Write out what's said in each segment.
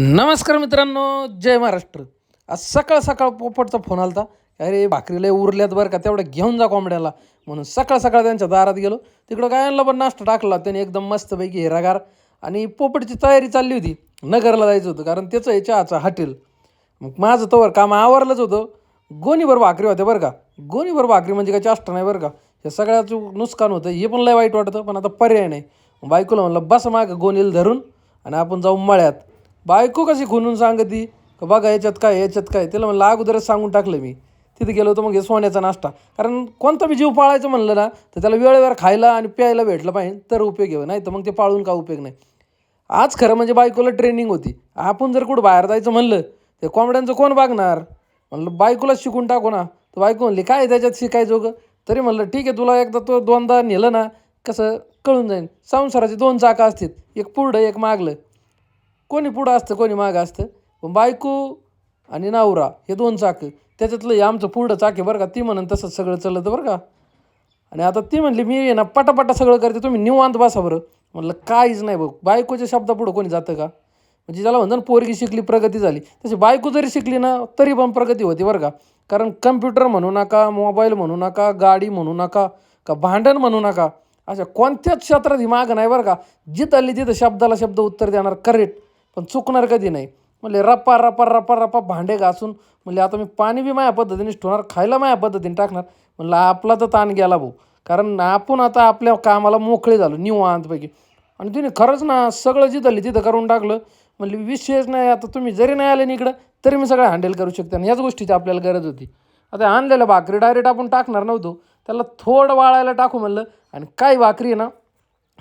नमस्कार मित्रांनो जय महाराष्ट्र. आज सकाळ सकाळ पोपटचा फोन आला होता अरे भाकरीला उरल्यात बरं का तेवढं घेऊन जा कोंबड्याला. म्हणून सकाळ सकाळ त्यांच्या दारात गेलो. तिकडं गायांना पण नाश्ता टाकला त्याने एकदम मस्तपैकी हिरागार आणि पोपटची तयारी चालली होती. नगरला जायचं होतं कारण त्याचं आहे चहाचं हॉटेल. मग माझं तवर काम आवरलंच होतं. गोणीभर भाकरी होते बरं का. गोणीभर भाकरी म्हणजे काय चाष्ट नाही बरं का. हे सगळ्याचं नुकसान होतं हे पण लय वाईट वाटतं पण आता पर्याय नाही. बायकोला म्हणलं बस मागं गोणीला धरून आणि आपण जाऊ मळ्यात. बायको कशी खुनून सांगती? का बघा याच्यात काय याच्यात काय? त्याला म्हणलं अगोदरच सांगून टाकलं मी. तिथे गेलो होतो मग हे सोन्याचा नाश्ता. कारण कोणता बी जीव पाळायचं म्हणलं ना तर त्याला वेळेवर खायला आणि प्यायला भेटलं पाहिजे. तर उपयोग आहे. नाही तर मग ते पाळून का उपयोग नाही? आज खरं म्हणजे बायकोला ट्रेनिंग होती. आपण जर कुठं बाहेर जायचं म्हणलं ते कोंबड्यांचं कोण बघणार? म्हणलं बायकोला शिकून टाकू ना. तर बायको म्हणली काय त्याच्यात शिकायचं गं तरी म्हणलं ठीक आहे तुला एकदा तो दोनदा नेलं ना कसं कळून जाईल संसाराचे दोन चाकं असतात एक पुढं एक मागलं. कोणी पुढं असतं कोणी मागं असतं. पण बायको आणि नावरा हे दोन चाकं. त्याच्यातलं हे आमचं पुढं चाक आहे बरं का ती म्हणून तसंच सगळं चालतं बरं का. आणि आता ती म्हणली मी ये ना पटापटा सगळं करते तुम्ही निवांत बसा बरं. म्हणलं काहीच नाही बघ बायकोच्या शब्दापुढं कोणी जातं का? म्हणजे ज्याला म्हणतो ना पोरगी शिकली प्रगती झाली. तशी बायको जरी शिकली ना तरी पण प्रगती होती बरं का. कारण कम्प्युटर म्हणू नका मोबाईल म्हणू नका गाडी म्हणू नका का भांडण म्हणू नका अशा कोणत्याच क्षेत्रात ही मागं नाही बरं का. जिथं आली तिथं शब्दाला शब्द उत्तर देणार करेक्ट पण चुकणार कधी नाही. म्हणले रप्पा रप्पा रप्पा रप्पा भांडे घासून म्हणले आता मी पाणी बी माझ्या पद्धतीने ठेवणार खायला माझ्या पद्धतीने टाकणार. म्हणलं आपला तर ताण गेला भाऊ. कारण आपण आता आपल्या कामाला मोकळे झालो निवांतपैकी. आणि तिने खरंच ना सगळं जिथं तिथं करून टाकलं. म्हणले विशेष नाही आता तुम्ही जरी नाही आले ना इकडं तरी मी सगळं हँडल करू शकते. आणि ह्याच गोष्टीची आपल्याला गरज होती. आता आणलेलं भाकरी डायरेक्ट आपण टाकणार नव्हतो. त्याला थोडं वाळायला टाकू म्हणलं. आणि काय भाकरी आहे ना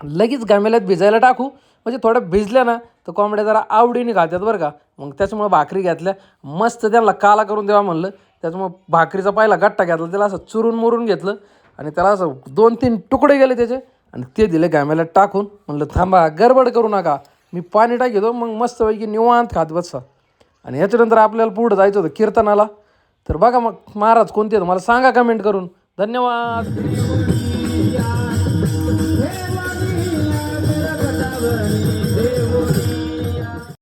लगेच घामेल्यात भिजायला टाकू. म्हणजे थोडं भिजल्या ना तर कोंबड्या जरा आवडीने खात्यात बरं का मग त्याच्यामुळे भाकरी घेतल्या मस्त त्यांना काला करून द्यावा म्हणलं त्याच्यामुळं भाकरीचा पहिला गट्टा घेतला त्याला असं चुरून मुरून घेतलं आणि त्याला असं दोन तीन तुकडे गेले त्याचे आणि ते दिले गॅमेला टाकून म्हणलं थांबा गडबड करू नका मी पाणी टाकितो मग मस्तपैकी निवांत खात बसा आणि याच्यानंतर आपल्याला पुढं जायचं होतं कीर्तनाला तर बघा मग महाराज कोणते आहेत मला सांगा कमेंट करून धन्यवाद